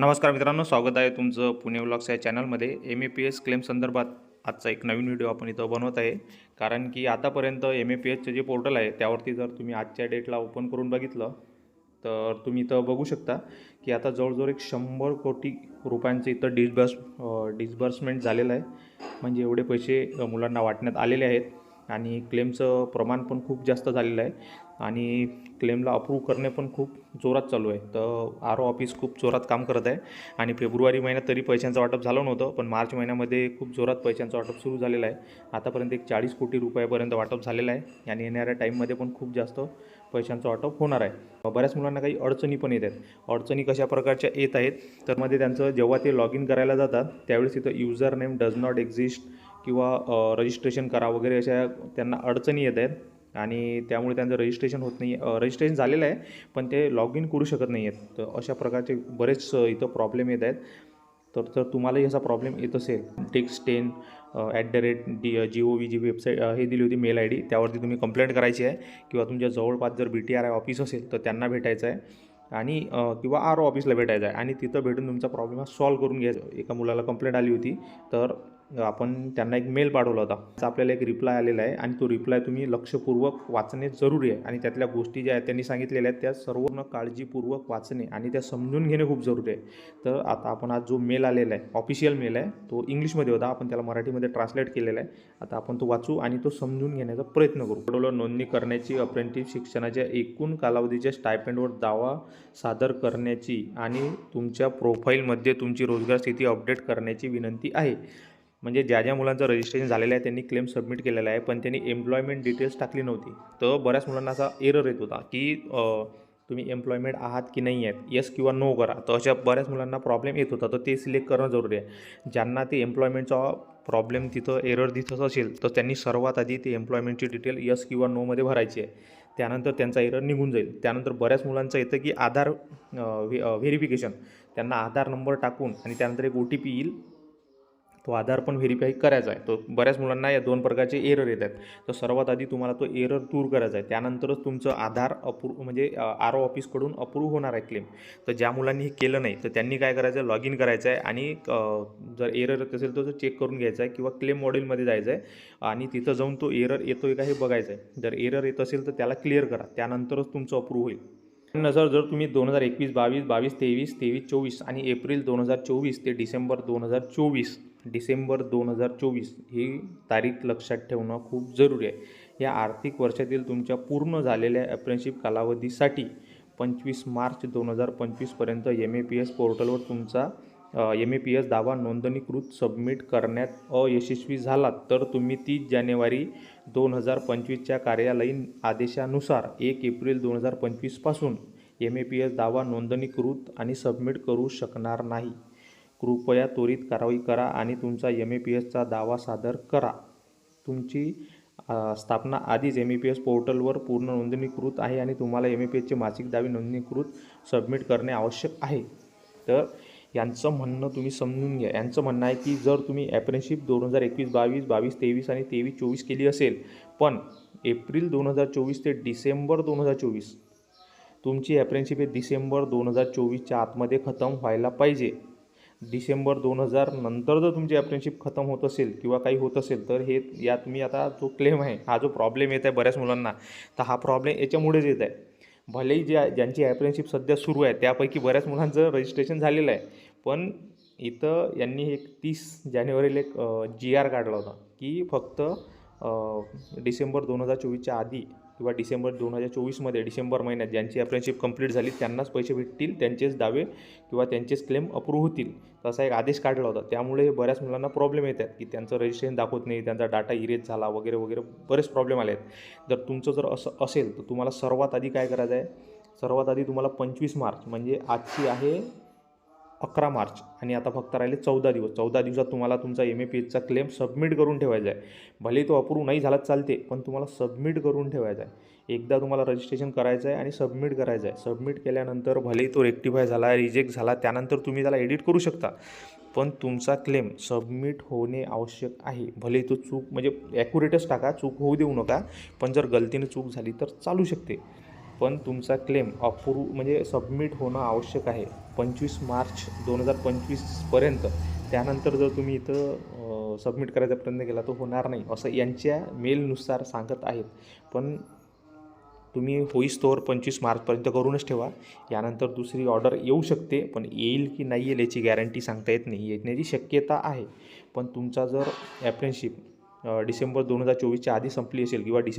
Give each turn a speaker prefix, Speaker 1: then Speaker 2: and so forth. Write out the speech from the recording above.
Speaker 1: नमस्कार मित्रांनो स्वागत आहे तुमचं पुणे व्लॉग्स या चॅनलमध्ये. M A P S claim संदर्भात आजचा एक नवीन व्हिडिओ आपण इथं बनवत आहे. कारण की आतापर्यंत एम ए पी एसचं जे पोर्टल आहे त्यावरती जर तुम्ही आजच्या डेटला ओपन करून बघितलं तर तुम्ही इथं बघू शकता की आता जवळजवळ एक शंभर कोटी रुपयांचं इथं डिसबर्स डिसबर्समेंट झालेलं आहे. म्हणजे एवढे पैसे मुलांना वाटण्यात आलेले आहेत. आणि क्लेमचं प्रमाण पण खूप जास्त झालेलं आहे. आणि क्लेमला अप्रूव्ह करणे पण खूप जोरात चालू आहे. तर आर ओ ऑफिस खूप जोरात काम करत आहे. आणि फेब्रुवारी महिन्यात तरी पैशांचं वाटप झालं नव्हतं पण मार्च महिन्यामध्ये खूप जोरात पैशांचं वाटप सुरू झालेलं आहे. आतापर्यंत एक चाळीस कोटी रुपयापर्यंत वाटप झालेलं आहे. आणि येणाऱ्या टाईममध्ये पण खूप जास्त पैशांचं वाटप होणार आहे. बऱ्याच मुलांना काही अडचणी पण येत आहेत अडचणी कशा प्रकारच्या येत आहेत? तर मध्ये त्यांचं जेव्हा ते लॉग इन करायला जातात त्यावेळेस तिथं user name does not exist किंवा रजिस्ट्रेशन करा वगैरे अशा त्यांना अडचणी येत आहेत. आणि त्यामुळे त्यांचं रजिस्ट्रेशन होत नाही. रजिस्ट्रेशन झालेलं आहे पण ते लॉग इन करू शकत नाही आहेत. तर अशा प्रकारचे बरेच इथं प्रॉब्लेम येत आहेत. तर जर तुम्हालाही असा प्रॉब्लेम येत असेल. Tax ten at the rate D G O V G website हे दिली होती मेल आय डी त्यावरती तुम्ही कंप्लेंट करायची आहे. किंवा तुमच्या जवळपास जर B T R I office असेल तर त्यांना भेटायचं आहे. आणि किंवा आर ओ ऑफिसला भेटायचं आहे. आणि तिथं भेटून तुमचा प्रॉब्लेम हा सॉल्व्ह करून घ्यायचा एका मुलाला कंप्लेंट आली होती. तर आपण त्यांना एक मेल पाठवला होता. तर आपल्याला एक रिप्लाय आलेला आहे आणि तो रिप्लाय तुम्ही लक्षपूर्वक वाचणे जरुरी आहे. आणि त्यातल्या गोष्टी ज्या आहेत त्यांनी सांगितलेल्या आहेत त्या सर्व काळजीपूर्वक वाचणे आणि त्या समजून घेणे खूप जरुरी आहे. तर आता आपण आज जो मेल आलेला आहे ऑफिशियल मेल आहे तो इंग्लिशमध्ये होता. आपण त्याला मराठीमध्ये ट्रान्सलेट केलेला आहे. आता आपण तो वाचू आणि तो समजून घेण्याचा प्रयत्न करू. पडवलं नोंदणी करण्याची अप्रेंटिस शिक्षणाच्या एकूण कालावधीच्या स्टायपेंडवर दावा सादर करण्याची आणि तुमच्या प्रोफाईलमध्ये तुमची रोजगार स्थिती अपडेट करण्याची विनंती आहे. म्हणजे ज्या ज्या मुलांचं रजिस्ट्रेशन झालेलं आहे त्यांनी क्लेम सबमिट केलेला आहे पण त्यांनी एम्प्लॉयमेंट डिटेल्स टाकली नव्हती. तर बऱ्याच मुलांना असा एरर येत होता की तुम्ही एम्प्लॉयमेंट आहात की नाही आहेत? येस किंवा नो करा. तर अशा बऱ्याच मुलांना प्रॉब्लेम येत होता. तर ते सिलेक्ट करणं जरुरी आहे. ज्यांना ते एम्प्लॉयमेंटचा प्रॉब्लेम तिथं एरर दिसत असेल तर त्यांनी सर्वात आधी ते एम्प्लॉयमेंटची डिटेल यस किंवा नोमध्ये भरायची आहे. त्यानंतर त्यांचा एरर निघून जाईल. त्यानंतर बऱ्याच मुलांचं येतं की आधार व्हेरिफिकेशन त्यांना आधार नंबर टाकून आणि त्यानंतर एक ओ टी पी येईल. तो आधार पण व्हेरीफाय करायचा आहे. तो बऱ्याच मुलांना या दोन प्रकारचे एरर येत आहेत. तर सर्वात आधी तुम्हाला तो एरर दूर करायचा आहे. त्यानंतरच तुमचं आधार अप्रूव्ह म्हणजे आर ओ ऑफिसकडून अप्रूव्ह होणार आहे क्लेम तर ज्या मुलांनी हे केलं नाही तर त्यांनी काय करायचं लॉग इन करायचं आहे आणि जर एरर येत असेल तर तो चेक करून घ्यायचा आहे किंवा क्लेम मॉडेलमध्ये जायचं आहे आणि तिथं जाऊन तो एरर येतो आहे का हे बघायचं आहे. जर एरर येत असेल तर त्याला क्लिअर करा. त्यानंतरच तुमचं अप्रूव्ह होईल. नजर जर तुम्ही दोन हजार एकवीस बावीस बावीस तेवीस तेवीस चोवीस आणि एप्रिल दोन हजार चोवीस ते डिसेंबर दोन हजार चोवीस डिसेंबर दोन हजार चोवीस ही तारीख लक्षात ठेवणं खूप जरुरी आहे. या आर्थिक वर्षातील तुमच्या पूर्ण झालेल्या ॲप्रेनशिप कालावधीसाठी पंचवीस मार्च दोन हजार पंचवीसपर्यंत एम ए पी एस पोर्टलवर तुमचा एम ए पी एस दावा नोंदणीकृत सबमिट करण्यात अयशस्वी झालात. तर तुम्ही तीस जानेवारी दोन हजार पंचवीसच्या कार्यालयीन आदेशानुसार एक एप्रिल दोन हजार पंचवीसपासून एम ए पी एस दावा नोंदणीकृत आणि सबमिट करू शकणार नाही. कृपया त्वरित कारवाई करा आणि तुमचा एम ए पी एसचा दावा सादर करा. तुमची स्थापना आधीच एम ई पी एस पोर्टलवर पूर्ण नोंदणीकृत आहे आणि तुम्हाला एम ए पी एसचे मासिक दावे नोंदणीकृत सबमिट करणे आवश्यक आहे. तर यांचं म्हणणं तुम्ही समजून घ्या. यांचं म्हणणं आहे की जर तुम्ही ॲप्रेनशिप दोन हजार एकवीस बावीस बावीस तेवीस आणि तेवीस चोवीस केली असेल पण एप्रिल दोन हजार चोवीस ते डिसेंबर दोन हजार चोवीस तुमची ॲप्रेनशिप हे डिसेंबर दोन हजार चोवीसच्या आतमध्ये खतम व्हायला पाहिजे. डिसेंबर दोन हजार नंतर जर तुमची ॲप्रेनशिप खतम होत असेल किंवा काही होत असेल तर हे या तुम्ही आता जो क्लेम आहे हा जो प्रॉब्लेम येत आहे बऱ्याच मुलांना तर हा प्रॉब्लेम याच्यामुळेच येत आहे. भलेही ज्या ज्यांची ॲप्रेनशिप सध्या सुरू आहे त्यापैकी बऱ्याच मुलांचं रजिस्ट्रेशन झालेलं आहे. पण इथं यांनी एक तीस जानेवारीला एक जी आर काढला होता की फक्त डिसेंबर दोन हजार चोवीसच्या आधी किंवा डिसेंबर दोन हजार चोवीसमध्ये डिसेंबर महिन्यात ज्यांची अप्रेंशिप कंप्लीट झाली त्यांनाच पैसे भेटतील त्यांचेच दावे किंवा त्यांचेच क्लेम अप्रूव्ह होतील. तसा एक आदेश काढला होता. त्यामुळे बऱ्याच मुलांना प्रॉब्लेम येत आहेत की त्यांचं रजिस्ट्रेशन दाखवत नाही त्यांचा डाटा इरेज झाला वगैरे वगैरे बरेच प्रॉब्लेम आले आहेत. जर तुमचं जर असं असेल तर तुम्हाला सर्वात आधी काय करायचं आहे? सर्वात आधी तुम्हाला पंचवीस मार्च म्हणजे आजची आहे अकरा मार्च आणि आता फक्त राहिले चौदा दिवस. चौदा दिवसात तुम्हाला तुमचा एम ए पी एचचा क्लेम सबमिट करून ठेवायचा आहे. भले तो अप्रूव्ह नाही झालाच चालते पण तुम्हाला सबमिट करून ठेवायचा आहे. एकदा तुम्हाला रजिस्ट्रेशन करायचं आहे आणि सबमिट करायचं आहे. सबमिट केल्यानंतर भलेही तो रेक्टिफाय झाला रिजेक्ट झाला त्यानंतर तुम्ही त्याला एडिट करू शकता. पण तुमचा क्लेम सबमिट होणे आवश्यक आहे. भले तो चूक म्हणजे ॲक्युरेटच टाका चूक होऊ देऊ नका पण जर गलतीने चूक झाली तर चालू शकते. पण तुमचा क्लेम अप्रूव म्हणजे सबमिट होणं आवश्यक आहे. पंचवीस मार्च दोन हजार पंचवीसपर्यंत त्यानंतर जर तुम्ही इथं सबमिट करायचा प्रयत्न केला तर होणार नाही असं यांच्या मेलनुसार सांगत आहेत. पण तुम्ही होईस्तोवर पंचवीस मार्चपर्यंत करूनच ठेवा. यानंतर दुसरी ऑर्डर येऊ शकते पण येईल की नाही येईल याची गॅरंटी सांगता येत नाही. येण्याची शक्यता आहे. पण तुमचा जर ॲप्रेनशिप डिसेंबर दोन हजार चोवीसच्या आधी संपली असेल किंवा डिसे